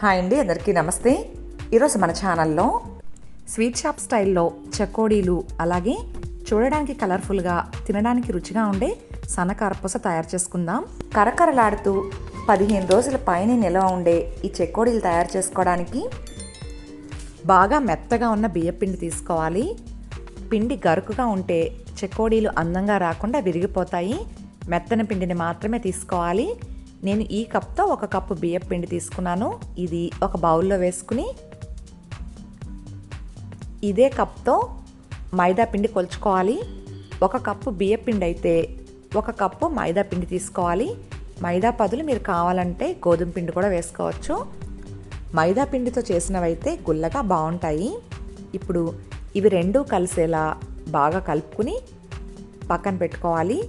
Hi అండి అందరికీ నమస్తే. ఈరోజు మన ఛానల్లో స్వీట్ షాప్ స్టైల్లో చకోడీలు అలాగే చూడడానికి కలర్ఫుల్గా తినడానికి రుచిగా ఉండే సన్నకారపూస తయారు చేసుకుందాం. కరకరలాడుతూ పదిహేను రోజుల పైన నిల్వ ఉండే ఈ చెకోడీలు తయారు చేసుకోవడానికి బాగా మెత్తగా ఉన్న బియ్యపిండి తీసుకోవాలి. పిండి గరుకుగా ఉంటే చెకోడీలు అందంగా రాకుండా విరిగిపోతాయి. మెత్తని పిండిని మాత్రమే తీసుకోవాలి. నేను ఈ కప్తో ఒక కప్పు బియ్యం పిండి తీసుకున్నాను. ఇది ఒక బౌల్లో వేసుకుని ఇదే కప్తో మైదా పిండి కొలుచుకోవాలి. ఒక కప్పు బియ్యం పిండి అయితే ఒక కప్పు మైదా పిండి తీసుకోవాలి. మైదా పదులు మీరు కావాలంటే గోధుమ పిండి కూడా వేసుకోవచ్చు. మైదా పిండితో చేసినవైతే గుల్లగా బాగుంటాయి. ఇప్పుడు ఇవి రెండూ కలిసేలా బాగా కలుపుకుని పక్కన పెట్టుకోవాలి.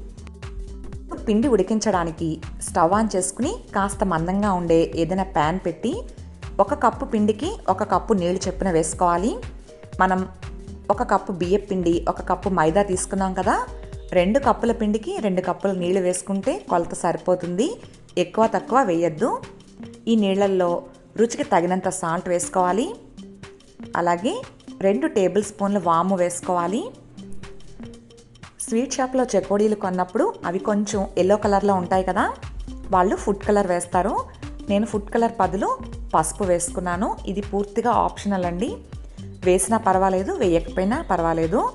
పిండి ఉడికించడానికి స్టవ్ ఆన్ చేసుకుని కాస్త మందంగా ఉండే ఏదైనా ప్యాన్ పెట్టి ఒక కప్పు పిండికి ఒక కప్పు నీళ్ళు చొప్పున వేసుకోవాలి. మనం ఒక కప్పు బియ్యం పిండి ఒక కప్పు మైదా తీసుకున్నాం కదా రెండు కప్పుల పిండికి రెండు కప్పుల నీళ్ళు వేసుకుంటే కొలత సరిపోతుంది. ఎక్కువ తక్కువ వేయద్దు. ఈ నీళ్ళల్లో రుచికి తగినంత సాల్ట్ వేసుకోవాలి. అలాగే రెండు టేబుల్ స్పూన్ల వాము వేసుకోవాలి. స్వీట్ షాప్లో చెకోడీలు కొన్నప్పుడు అవి కొంచెం ఎల్లో కలర్లో ఉంటాయి కదా వాళ్ళు ఫుడ్ కలర్ వేస్తారు. నేను ఫుడ్ కలర్ బదులు పసుపు వేసుకున్నాను. ఇది పూర్తిగా ఆప్షనల్ అండి. వేసినా పర్వాలేదు వేయకపోయినా పర్వాలేదు.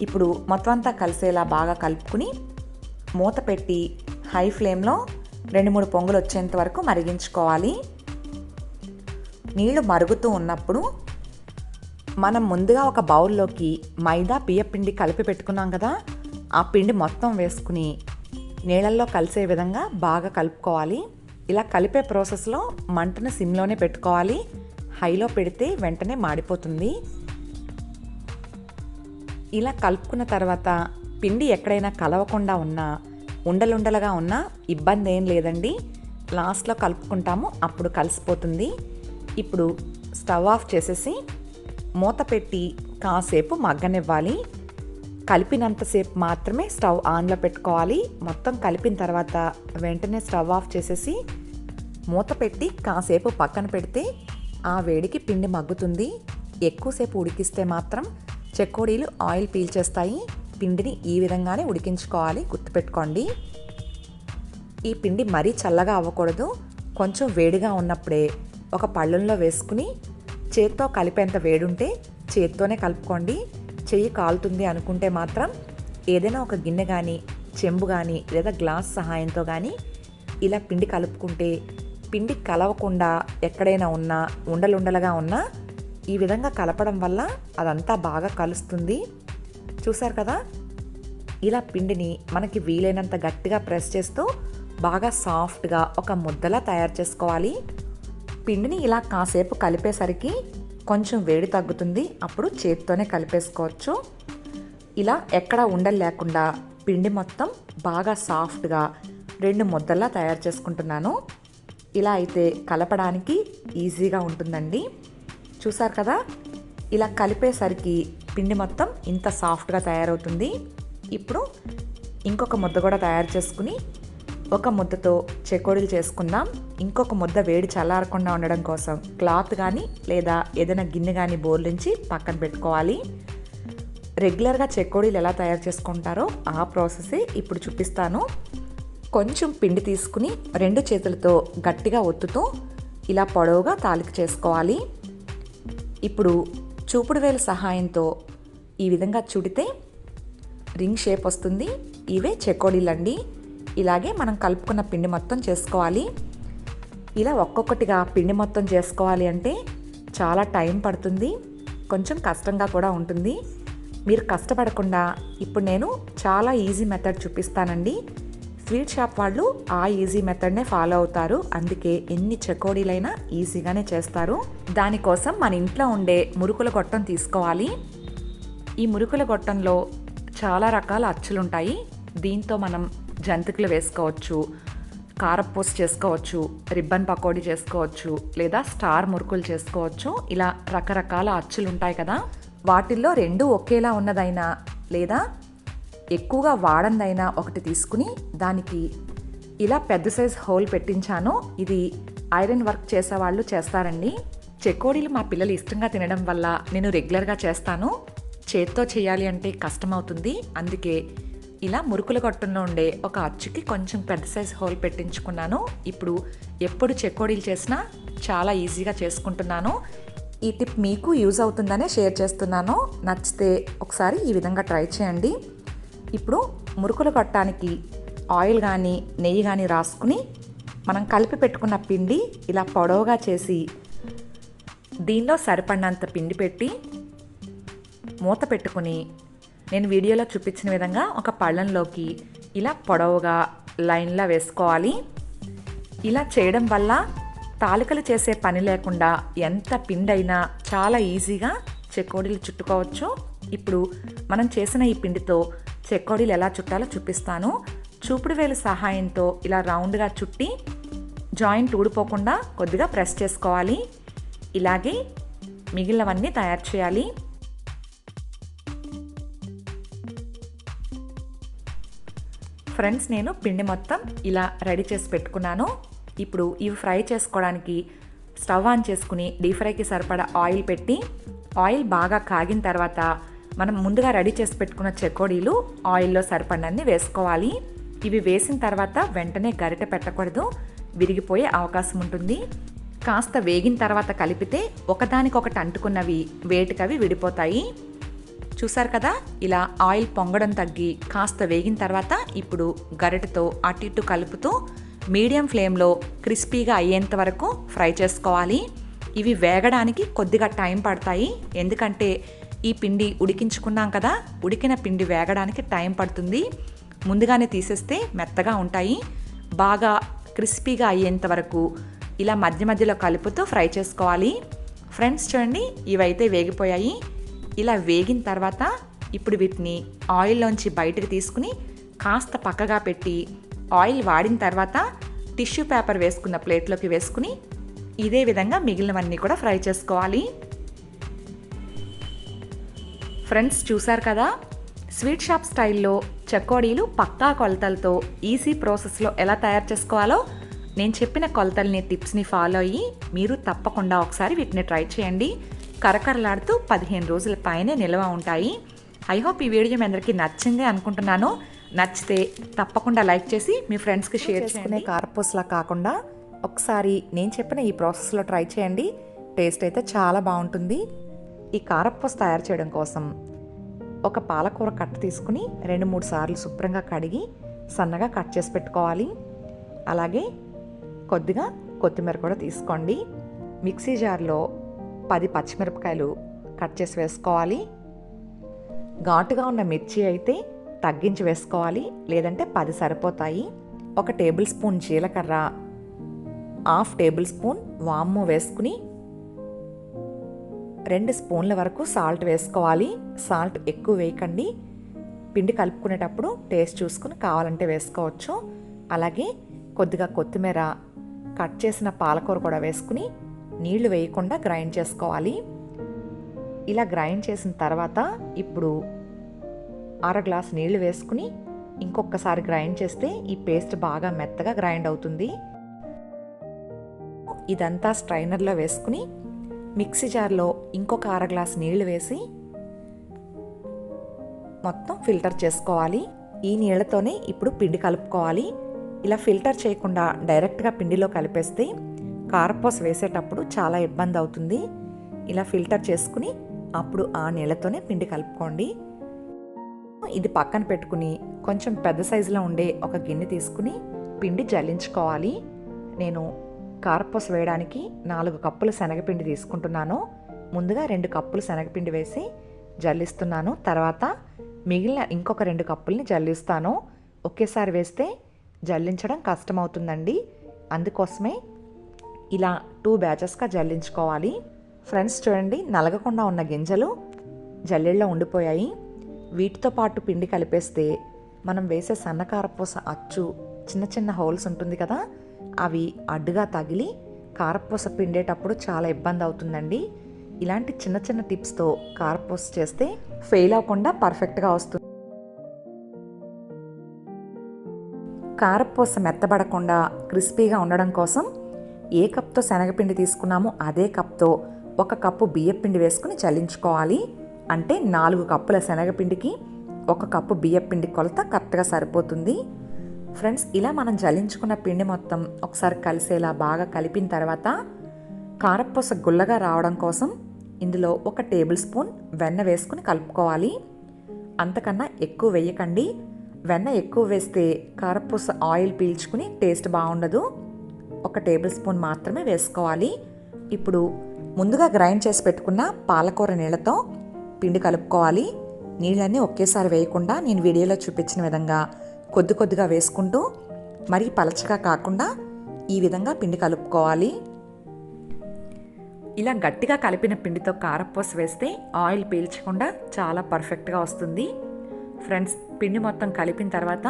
ఇప్పుడు మొత్తం అంతా కలిసేలా బాగా కలుపుకుని మూత పెట్టి హై ఫ్లేమ్లో రెండు మూడు పొంగులు వచ్చేంత వరకు మరిగించుకోవాలి. నీళ్ళు మరుగుతూ ఉన్నప్పుడు మనం ముందుగా ఒక బౌల్లోకి మైదా బియ్య పిండి కలిపి పెట్టుకున్నాం కదా ఆ పిండి మొత్తం వేసుకుని నీళ్ళల్లో కలిసే విధంగా బాగా కలుపుకోవాలి. ఇలా కలిపే ప్రాసెస్లో మంటను సిమ్లోనే పెట్టుకోవాలి. హైలో పెడితే వెంటనే మాడిపోతుంది. ఇలా కలుపుకున్న తర్వాత పిండి ఎక్కడైనా కలవకుండా ఉన్నా ఉండలుండలుగా ఉన్నా ఇబ్బంది ఏం లేదండి. లాస్ట్లో కలుపుకుంటాము అప్పుడు కలిసిపోతుంది. ఇప్పుడు స్టవ్ ఆఫ్ చేసేసి మూత పెట్టి కాసేపు మగ్గనివ్వాలి. కలిపినంతసేపు మాత్రమే స్టవ్ ఆన్లో పెట్టుకోవాలి. మొత్తం కలిపిన తర్వాత వెంటనే స్టవ్ ఆఫ్ చేసేసి మూత పెట్టి కాసేపు పక్కన పెడితే ఆ వేడికి పిండి మగ్గుతుంది. ఎక్కువసేపు ఉడికిస్తే మాత్రం చెక్కోడీలు ఆయిల్ పీల్చేస్తాయి పిండిని ఈ విధంగానే ఉడికించుకోవాలి. గుర్తుపెట్టుకోండి. ఈ పిండి మరీ చల్లగా అవ్వకూడదు. కొంచెం వేడిగా ఉన్నప్పుడే ఒక పళ్ళెంలో వేసుకుని చేత్తో కలిపేంత వేడుంటే చేత్తోనే కలుపుకోండి. చెయ్యి కాలుతుంది అనుకుంటే మాత్రం ఏదైనా ఒక గిన్నె కానీ చెంబు కానీ లేదా గ్లాస్ సహాయంతో కానీ ఇలా పిండి కలుపుకుంటే పిండి కలవకుండా ఎక్కడైనా ఉన్నా ఉండలుండలుగా ఉన్నా ఈ విధంగా కలపడం వల్ల అదంతా బాగా కలుస్తుంది. చూసారు కదా? ఇలా పిండిని మనకి వీలైనంత గట్టిగా ప్రెస్ చేస్తూ బాగా సాఫ్ట్గా ఒక ముద్దలా తయారు చేసుకోవాలి. పిండిని ఇలా కాసేపు కలిపేసరికి కొంచెం వేడి తగ్గుతుంది అప్పుడు చేతితోనే కలిపేసుకోవచ్చు. ఇలా ఎక్కడ ఉండలు లేకుండా పిండి మొత్తం బాగా సాఫ్ట్గా రెండు ముద్దల్లా తయారు చేసుకుంటున్నాను. ఇలా అయితే కలపడానికి ఈజీగా ఉంటుందండి. చూసారు కదా? ఇలా కలిపేసరికి పిండి మొత్తం ఇంత సాఫ్ట్గా తయారవుతుంది. ఇప్పుడు ఇంకొక ముద్ద కూడా తయారు చేసుకుని ఒక ముద్దతో చెకోడీలు చేసుకుందాం. ఇంకొక ముద్ద వేడి చల్లారకుండా ఉండడం కోసం క్లాత్ కానీ లేదా ఏదైనా గిన్నె కానీ బోర్లించి పక్కన పెట్టుకోవాలి. రెగ్యులర్గా చెకోడీలు ఎలా తయారు చేసుకుంటారో ఆ ప్రాసెసే ఇప్పుడు చూపిస్తాను. కొంచెం పిండి తీసుకుని రెండు చేతులతో గట్టిగా ఒత్తుతూ ఇలా పొడవుగా తాలిక చేసుకోవాలి. ఇప్పుడు చూపుడు వేలు సహాయంతో ఈ విధంగా చుడితే రింగ్ షేప్ వస్తుంది. ఇవే చెకోడీలండి. ఇలాగే మనం కలుపుకున్న పిండి మొత్తం చేసుకోవాలి. ఇలా ఒక్కొక్కటిగా పిండి మొత్తం చేసుకోవాలి అంటే చాలా టైం పడుతుంది. కొంచెం కష్టంగా కూడా ఉంటుంది. మీరు కష్టపడకుండా ఇప్పుడు నేను చాలా ఈజీ మెథడ్ చూపిస్తానండి. స్వీట్ షాప్ వాళ్ళు ఆ ఈజీ మెథడ్నే ఫాలో అవుతారు. అందుకే ఎన్ని చెకోడీలైనా ఈజీగానే చేస్తారు. దానికోసం మన ఇంట్లో ఉండే మురుకుల గొట్టం తీసుకోవాలి. ఈ మురుకుల గొట్టంలో చాలా రకాల అచ్చులుంటాయి. దీంతో మనం జంతికలు వేసుకోవచ్చు కారపూస చేసుకోవచ్చు రిబ్బన్ పకోడీ చేసుకోవచ్చు లేదా స్టార్ మురుకులు చేసుకోవచ్చు. ఇలా రకరకాల అచ్చులు ఉంటాయి కదా. వాటిల్లో రెండు ఒకేలా ఉన్నదైనా లేదా ఎక్కువగా వాడందైనా ఒకటి తీసుకుని దానికి ఇలా పెద్ద సైజ్ హోల్ పెట్టించాను. ఇది ఐరన్ వర్క్ చేసేవాళ్ళు చేస్తారండి. చెకోడీలు మా పిల్లలు ఇష్టంగా తినడం వల్ల నేను రెగ్యులర్గా చేస్తాను. చేత్తో చేయాలి అంటే కష్టం అవుతుంది అందుకే ఇలా మురుకుల కొట్టంలో ఉండే ఒక అచ్చుకి కొంచెం పెద్ద సైజ్ హోల్ పెట్టించుకున్నాను. ఇప్పుడు ఎప్పుడు చెకోడీలు చేసినా చాలా ఈజీగా చేసుకుంటున్నాను. ఈ టిప్ మీకు యూజ్ అవుతుందనే షేర్ చేస్తున్నాను. నచ్చితే ఒకసారి ఈ విధంగా ట్రై చేయండి. ఇప్పుడు మురుకులు కొట్టడానికి ఆయిల్ కానీ నెయ్యి కానీ రాసుకుని మనం కలిపి పెట్టుకున్న పిండి ఇలా పొడవుగా చేసి దీనిలో సరిపడినంత పిండి పెట్టి మూత పెట్టుకుని నేను వీడియోలో చూపించిన విధంగా ఒక పళ్ళంలోకి ఇలా పొడవుగా లైన్లా వేసుకోవాలి. ఇలా చేయడం వల్ల తాలికలు చేసే పని లేకుండా ఎంత పిండైనా అయినా చాలా ఈజీగా చెక్కోడీలు చుట్టుకోవచ్చు. ఇప్పుడు మనం చేసిన ఈ పిండితో చెక్కోడీలు ఎలా చుట్టాలో చూపిస్తాను. చూపుడు వేలు సహాయంతో ఇలా రౌండ్గా చుట్టి జాయింట్ ఊడిపోకుండా కొద్దిగా ప్రెస్ చేసుకోవాలి. ఇలాగే మిగిలినవన్నీ తయారు చేయాలి. ఫ్రెండ్స్ నేను పిండి మొత్తం ఇలా రెడీ చేసి పెట్టుకున్నాను. ఇప్పుడు ఇవి ఫ్రై చేసుకోవడానికి స్టవ్ ఆన్ చేసుకుని డీప్ ఫ్రైకి సరిపడా ఆయిల్ పెట్టి ఆయిల్ బాగా కాగిన తర్వాత మనం ముందుగా రెడీ చేసి పెట్టుకున్న చెకోడీలు ఆయిల్లో సరిపడినన్ని వేసుకోవాలి. ఇవి వేసిన తర్వాత వెంటనే గరిట పెట్టకూడదు విరిగిపోయే అవకాశం ఉంటుంది. కాస్త వేగిన తర్వాత కలిపితే ఒకదానికొకటి అంటుకున్నవి వేటికవి విడిపోతాయి. చూసారు కదా? ఇలా ఆయిల్ పొంగడం తగ్గి కాస్త వేగిన తర్వాత ఇప్పుడు గరిటతో అటు ఇటు కలుపుతూ మీడియం ఫ్లేమ్లో క్రిస్పీగా అయ్యేంత వరకు ఫ్రై చేసుకోవాలి. ఇవి వేగడానికి కొద్దిగా టైం పడతాయి. ఎందుకంటే ఈ పిండి ఉడికించుకున్నాం కదా? ఉడికిన పిండి వేగడానికి టైం పడుతుంది. ముందుగానే తీసేస్తే మెత్తగా ఉంటాయి. బాగా క్రిస్పీగా అయ్యేంత వరకు ఇలా మధ్య మధ్యలో కలుపుతూ ఫ్రై చేసుకోవాలి. ఫ్రెండ్స్ చూడండి ఇవైతే వేగిపోయాయి. ఇలా వేగిన తర్వాత ఇప్పుడు వీటిని ఆయిల్లోంచి బయటకు తీసుకుని కాస్త పక్కగా పెట్టి ఆయిల్ వాడిన తర్వాత టిష్యూ పేపర్ వేసుకున్న ప్లేట్లోకి వేసుకుని ఇదే విధంగా మిగిలినవన్నీ కూడా ఫ్రై చేసుకోవాలి. ఫ్రెండ్స్ చూసారు కదా? స్వీట్ షాప్ స్టైల్లో చకోడీలు పక్కా కొలతలతో ఈజీ ప్రాసెస్లో ఎలా తయారు చేసుకోవాలో నేను చెప్పిన కొలతల్ని టిప్స్ని ఫాలో అయ్యి మీరు తప్పకుండా ఒకసారి వీటిని ట్రై చేయండి. కరకరలాడుతూ పదిహేను రోజుల పైనే నిల్వ ఉంటాయి. ఐ హోప్ ఈ వీడియో మీ అందరికీ నచ్చింది అనుకుంటున్నాను. నచ్చితే తప్పకుండా లైక్ చేసి మీ ఫ్రెండ్స్కి షేర్ చేసుకునే కారపూసలా కాకుండా ఒకసారి నేను చెప్పిన ఈ ప్రాసెస్లో ట్రై చేయండి. టేస్ట్ అయితే చాలా బాగుంటుంది. ఈ కారపూస తయారు చేయడం కోసం ఒక పాలకూర కట్ట తీసుకుని రెండు మూడు సార్లు శుభ్రంగా కడిగి సన్నగా కట్ చేసి పెట్టుకోవాలి. అలాగే కొద్దిగా కొత్తిమీర కూడా తీసుకోండి. మిక్సీ జార్లో పది పచ్చిమిరపకాయలు కట్ చేసి వేసుకోవాలి. ఘాటుగా ఉన్న మిర్చి అయితే తగ్గించి వేసుకోవాలి. లేదంటే పది సరిపోతాయి. ఒక టేబుల్ స్పూన్ జీలకర్ర హాఫ్ టేబుల్ స్పూన్ వాము వేసుకుని రెండు స్పూన్ల వరకు సాల్ట్ వేసుకోవాలి. సాల్ట్ ఎక్కువ వేయకండి. పిండి కలుపుకునేటప్పుడు టేస్ట్ చూసుకుని కావాలంటే వేసుకోవచ్చు. అలాగే కొద్దిగా కొత్తిమీర కట్ చేసిన పాలకూర కూడా వేసుకుని నీళ్ళు వేయకుండా గ్రైండ్ చేసుకోవాలి. ఇలా గ్రైండ్ చేసిన తర్వాత ఇప్పుడు అర గ్లాస్ నీళ్ళు వేసుకుని ఇంకొకసారి గ్రైండ్ చేస్తే ఈ పేస్ట్ బాగా మెత్తగా గ్రైండ్ అవుతుంది. ఇదంతా స్ట్రైనర్లో వేసుకుని మిక్సీ జార్లో ఇంకొక అర గ్లాస్ నీళ్ళు వేసి మొత్తం ఫిల్టర్ చేసుకోవాలి. ఈ నీళ్ళతోనే ఇప్పుడు పిండి కలుపుకోవాలి. ఇలా ఫిల్టర్ చేయకుండా డైరెక్ట్గా పిండిలో కలిపేస్తే కారపూస వేసేటప్పుడు చాలా ఇబ్బంది అవుతుంది. ఇలా ఫిల్టర్ చేసుకుని అప్పుడు ఆ నీళ్ళతోనే పిండి కలుపుకోండి. ఇది పక్కన పెట్టుకుని కొంచెం పెద్ద సైజులో ఉండే ఒక గిన్నె తీసుకుని పిండి జల్లించుకోవాలి. నేను కారపూస వేయడానికి నాలుగు కప్పులు శనగపిండి తీసుకుంటున్నాను. ముందుగా రెండు కప్పులు శనగపిండి వేసి జల్లిస్తున్నాను. తర్వాత మిగిలిన ఇంకొక రెండు కప్పుల్ని జల్లిస్తాను. ఒకేసారి వేస్తే జల్లించడం కష్టమవుతుందండి. అందుకోసమే ఇలా టూ బ్యాచెస్గా జల్లించుకోవాలి. ఫ్రెండ్స్ చూడండి నలగకుండా ఉన్న గింజలు జల్లెళ్ళలో ఉండిపోయాయి. వీటితో పాటు పిండి కలిపేస్తే మనం వేసే సన్నకారపూస అచ్చు చిన్న చిన్న హోల్స్ ఉంటుంది కదా అవి అడ్డుగా తగిలి కారపూస పిండేటప్పుడు చాలా ఇబ్బంది అవుతుందండి. ఇలాంటి చిన్న చిన్న టిప్స్తో కారపూస చేస్తే ఫెయిల్ అవ్వకుండా పర్ఫెక్ట్గా వస్తుంది కారపూస మెత్తబడకుండా క్రిస్పీగా ఉండడం కోసం ఏ కప్తో శనగపిండి తీసుకున్నామో అదే కప్తో ఒక కప్పు బియ్యపిండి వేసుకుని చల్లించుకోవాలి. అంటే నాలుగు కప్పుల శనగపిండికి ఒక కప్పు బియ్యపిండి కొలత కరెక్ట్గా సరిపోతుంది. ఫ్రెండ్స్ ఇలా మనం చల్లించుకున్న పిండి మొత్తం ఒకసారి కలిసేలా బాగా కలిపిన తర్వాత కారపూస గుల్లగా రావడం కోసం ఇందులో ఒక టేబుల్ స్పూన్ వెన్న వేసుకుని కలుపుకోవాలి. అంతకన్నా ఎక్కువ వేయకండి. వెన్న ఎక్కువ వేస్తే కారపూస ఆయిల్ పీల్చుకుని టేస్ట్ బాగుండదు. ఒక టేబుల్ స్పూన్ మాత్రమే వేసుకోవాలి. ఇప్పుడు ముందుగా గ్రైండ్ చేసి పెట్టుకున్న పాలకూర నీళ్ళతో పిండి కలుపుకోవాలి. నీళ్ళన్నీ ఒకేసారి వేయకుండా నేను వీడియోలో చూపించిన విధంగా కొద్ది కొద్దిగా వేసుకుంటూ మరీ పలచగా కాకుండా ఈ విధంగా పిండి కలుపుకోవాలి. ఇలా గట్టిగా కలిపిన పిండితో కారపూస వేస్తే ఆయిల్ పీల్చకుండా చాలా పర్ఫెక్ట్గా వస్తుంది. ఫ్రెండ్స్ పిండి మొత్తం కలిపిన తర్వాత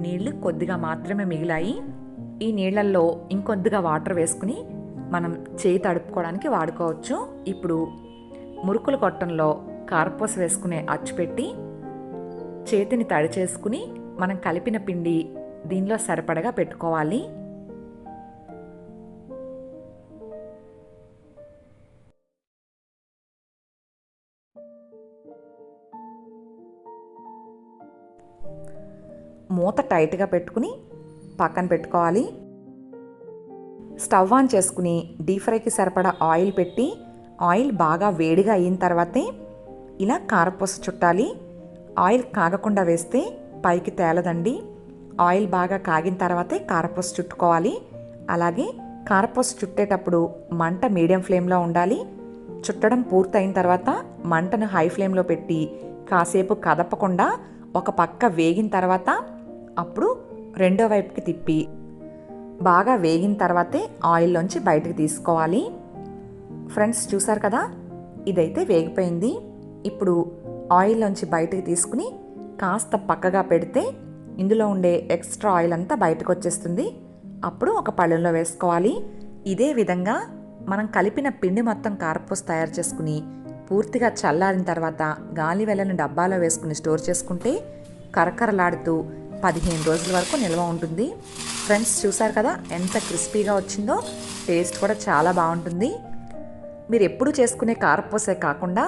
నీళ్ళు కొద్దిగా మాత్రమే మిగిలాయి. ఈ నీళ్ళల్లో ఇంకొద్దిగా వాటర్ వేసుకుని మనం చేయి తడుపుకోవడానికి వాడుకోవచ్చు. ఇప్పుడు మురుకుల కొట్టంలో కారపూస వేసుకునే అచ్చు పెట్టి చేతిని తడి చేసుకుని మనం కలిపిన పిండి దీనిలో సరిపడగా పెట్టుకోవాలి. మూత టైట్గా పెట్టుకుని పక్కన పెట్టుకోవాలి. స్టవ్ ఆన్ చేసుకుని డీప్ ఫ్రైకి సరిపడా ఆయిల్ పెట్టి ఆయిల్ బాగా వేడిగా అయిన తర్వాతే ఇలా కారపూస చుట్టాలి. ఆయిల్ కాగకుండా వేస్తే పైకి తేలదండి. ఆయిల్ బాగా కాగిన తర్వాతే కారపూస చుట్టుకోవాలి. అలాగే కారపూస చుట్టేటప్పుడు మంట మీడియం ఫ్లేమ్లో ఉండాలి. చుట్టడం పూర్తయిన తర్వాత మంటను హై ఫ్లేమ్లో పెట్టి కాసేపు కదపకుండా ఒక పక్క వేగిన తర్వాత అప్పుడు రెండో వైపుకి తిప్పి బాగా వేగిన తర్వాతే ఆయిల్లోంచి బయటకు తీసుకోవాలి. ఫ్రెండ్స్ చూసారు కదా? ఇదైతే వేగిపోయింది. ఇప్పుడు ఆయిల్లోంచి బయటకు తీసుకుని కాస్త పక్కగా పెడితే ఇందులో ఉండే ఎక్స్ట్రా ఆయిల్ అంతా బయటకు వచ్చేస్తుంది అప్పుడు ఒక పళ్ళెంలో వేసుకోవాలి. ఇదే విధంగా మనం కలిపిన పిండి మొత్తం కారపూస తయారు చేసుకుని పూర్తిగా చల్లారిన తర్వాత గాలి వెళ్ళని డబ్బాలో వేసుకుని స్టోర్ చేసుకుంటే కరకరలాడుతూ పదిహేను రోజుల వరకు నిల్వ ఉంటుంది. ఫ్రెండ్స్ చూసారు కదా ఎంత క్రిస్పీగా వచ్చిందో? టేస్ట్ కూడా చాలా బాగుంటుంది. మీరు ఎప్పుడు చేసుకునే కారపూసే కాకుండా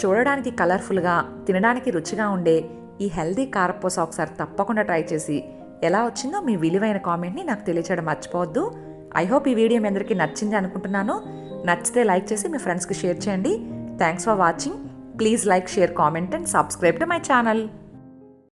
చూడడానికి కలర్ఫుల్గా తినడానికి రుచిగా ఉండే ఈ హెల్దీ కారపూస ఒకసారి తప్పకుండా ట్రై చేసి ఎలా వచ్చిందో మీ విలువైన కామెంట్ని నాకు తెలియచేయడం మర్చిపోవద్దు. ఐ హోప్ ఈ వీడియో మీ అందరికీ నచ్చింది అనుకుంటున్నాను. నచ్చితే లైక్ చేసి మీ ఫ్రెండ్స్కి షేర్ చేయండి. Thanks for watching please like share comment and subscribe to my channel